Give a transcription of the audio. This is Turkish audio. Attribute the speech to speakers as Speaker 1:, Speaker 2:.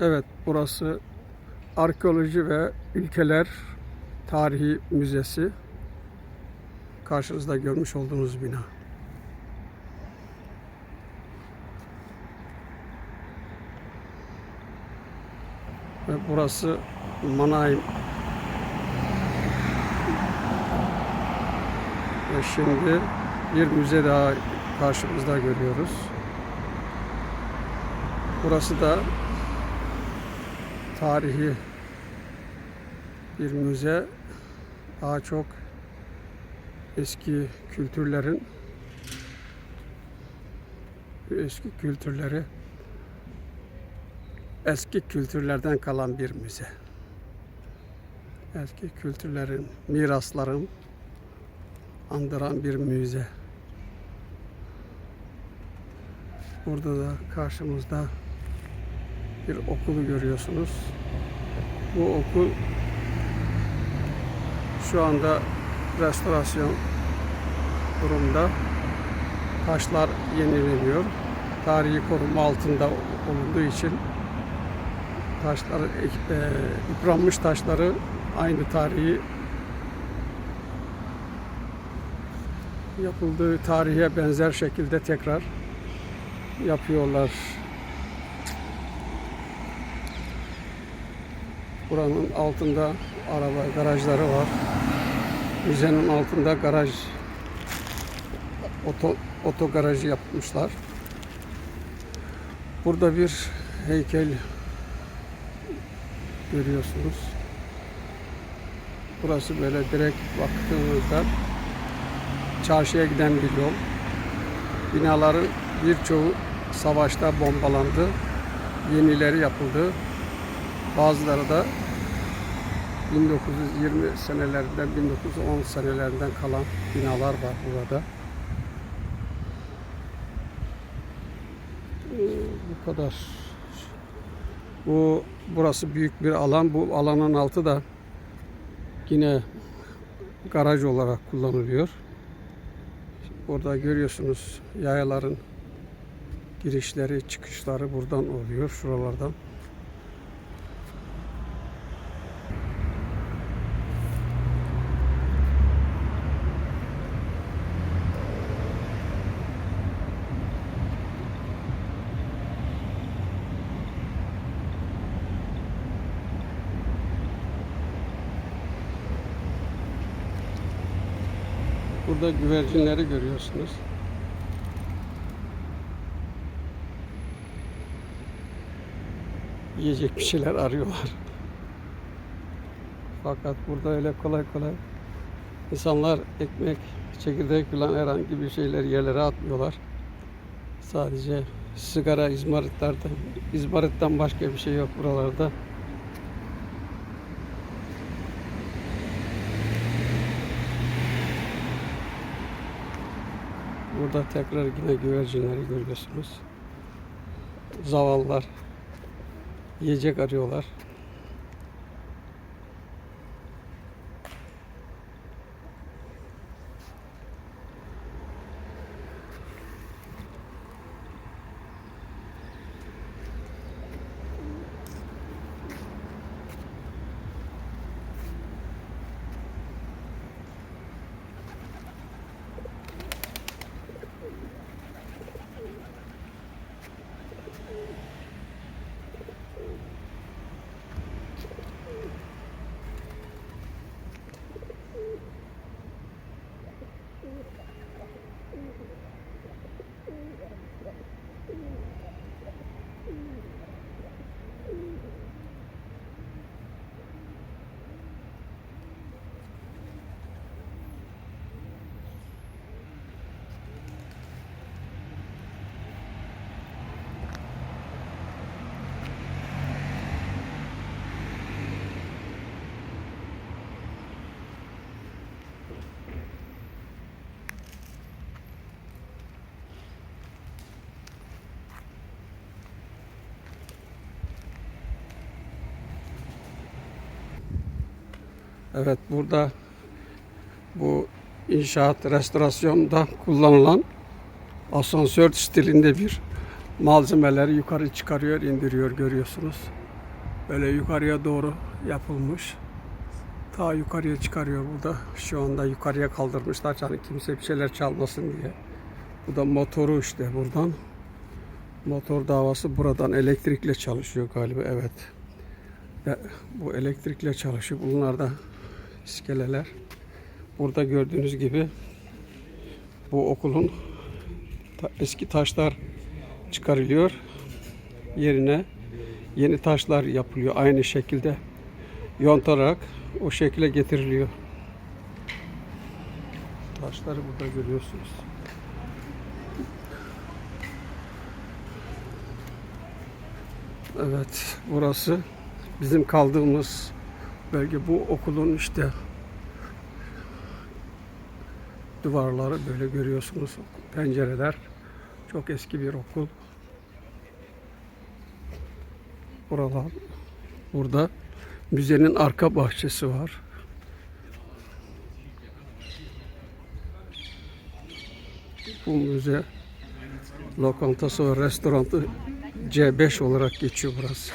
Speaker 1: Evet, burası Arkeoloji ve Ülkeler Tarihi Müzesi. Karşınızda görmüş olduğunuz bina. Ve burası Mannheim. Ve şimdi bir müze daha karşımızda görüyoruz. Burası da tarihi bir müze. Daha çok eski kültürlerin eski kültürleri eski kültürlerden kalan bir müze. Eski kültürlerin, mirasların andıran bir müze. Burada da karşımızda bir okulu görüyorsunuz. Bu okul şu anda restorasyon durumda. Taşlar yenileniyor. Tarihi koruma altında olunduğu için taşlar, e, yıpranmış taşları aynı tarihi yapıldığı tarihe benzer şekilde tekrar yapıyorlar. Buranın altında araba garajları var. Müzenin altında garaj oto, oto garajı yapmışlar. Burada bir heykel görüyorsunuz. Burası böyle direkt baktığınızda çarşıya giden bir yol. Binaların birçoğu savaşta bombalandı. Yenileri yapıldı. Bazıları da 1920 senelerinden 1910 senelerinden kalan binalar var burada. Ee, Bu kadar. Bu burası büyük bir alan. Bu alanın altı da yine garaj olarak kullanılıyor. Burada görüyorsunuz yayaların girişleri, çıkışları buradan oluyor, şuralardan. Burada güvercinleri görüyorsunuz. Yiyecek bir şeyler arıyorlar. Fakat burada öyle kolay kolay insanlar ekmek, çekirdek falan herhangi bir şeyler yerlere atmıyorlar. Sadece sigara, izmaritlerden, izmaritten başka bir şey yok buralarda. Burada tekrar yine güvercinleri görüyorsunuz. Zavallılar yiyecek arıyorlar. Evet burada bu inşaat restorasyonda kullanılan asansör stilinde bir malzemeleri yukarı çıkarıyor, indiriyor görüyorsunuz. Böyle yukarıya doğru yapılmış. Ta yukarıya çıkarıyor burada. Şu anda yukarıya kaldırmışlar. Yani kimse bir şeyler çalmasın diye. Bu da motoru işte buradan. Motor davası buradan elektrikle çalışıyor galiba. Evet. Ve bu elektrikle çalışıyor. Bunlar da iskeleler. Burada gördüğünüz gibi bu okulun eski taşlar çıkarılıyor. Yerine yeni taşlar yapılıyor. Aynı şekilde yontarak o şekilde getiriliyor. Taşları burada görüyorsunuz. Evet, burası bizim kaldığımız bölge. Bu okulun işte duvarları böyle görüyorsunuz. Pencereler. Çok eski bir okul. Buralar burada müzenin arka bahçesi var. Bu müze lokantası ve restoranı C5 olarak geçiyor burası.